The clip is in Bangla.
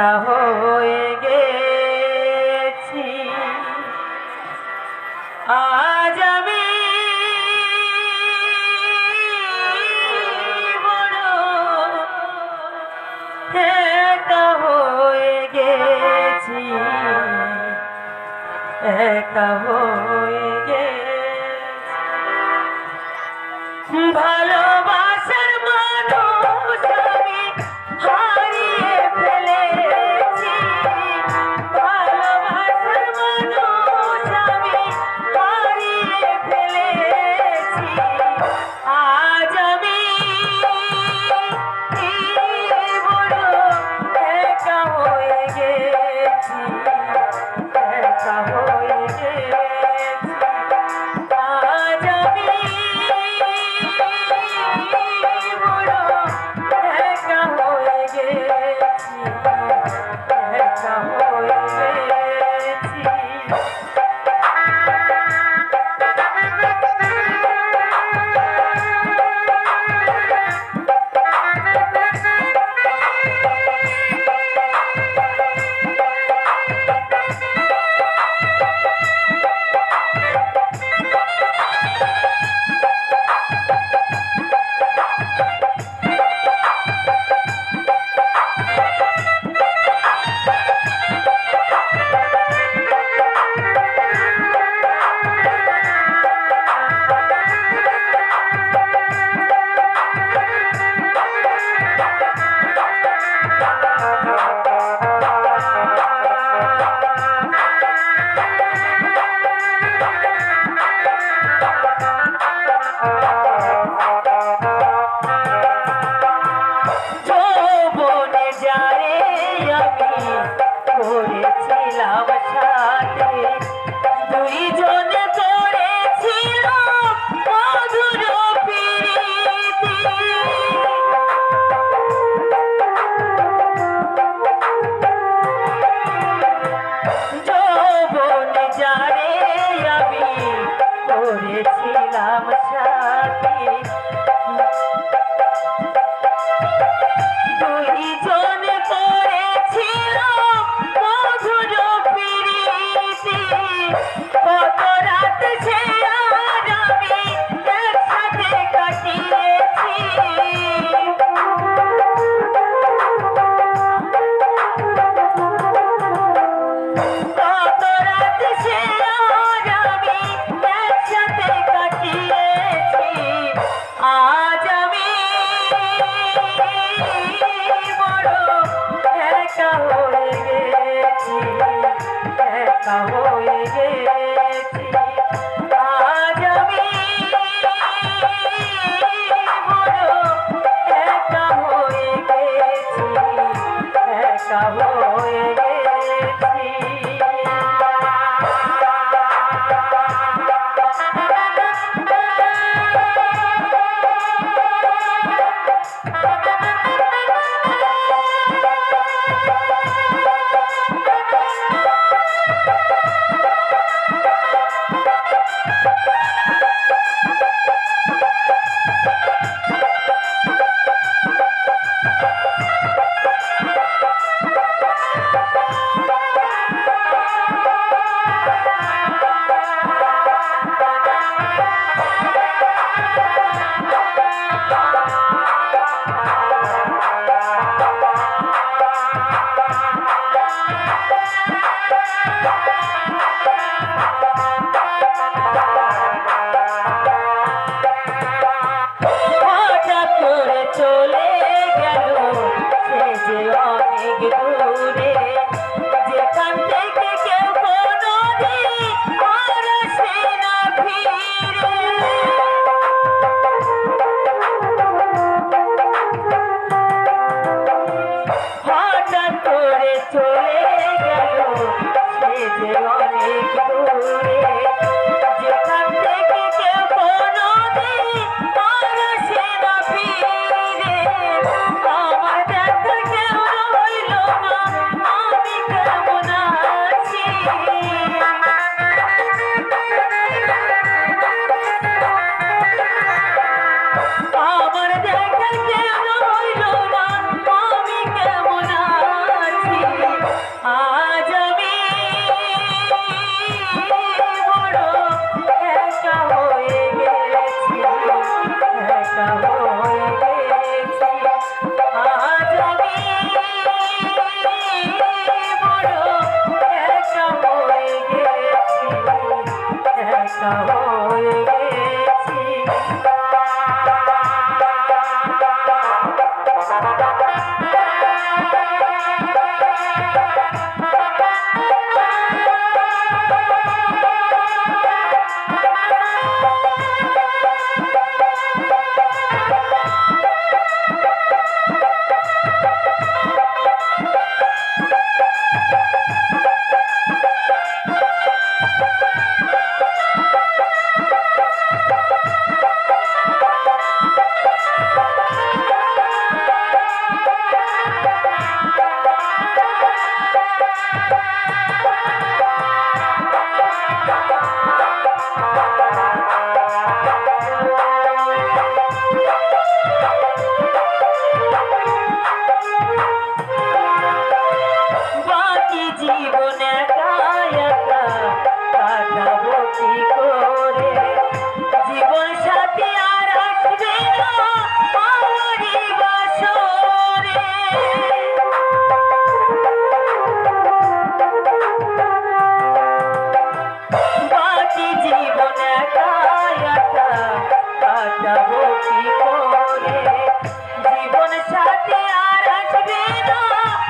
একা হয়ে গেছি। আজ আমি বড় একা হয়ে গেছি। একা হয়ে গেছি। ভালোবাসা আমি করেছিলাম সা একা হয়ে গেছি একা হয়ে গেছি আজ আমি একা হয়ে গেছি একা হয়ে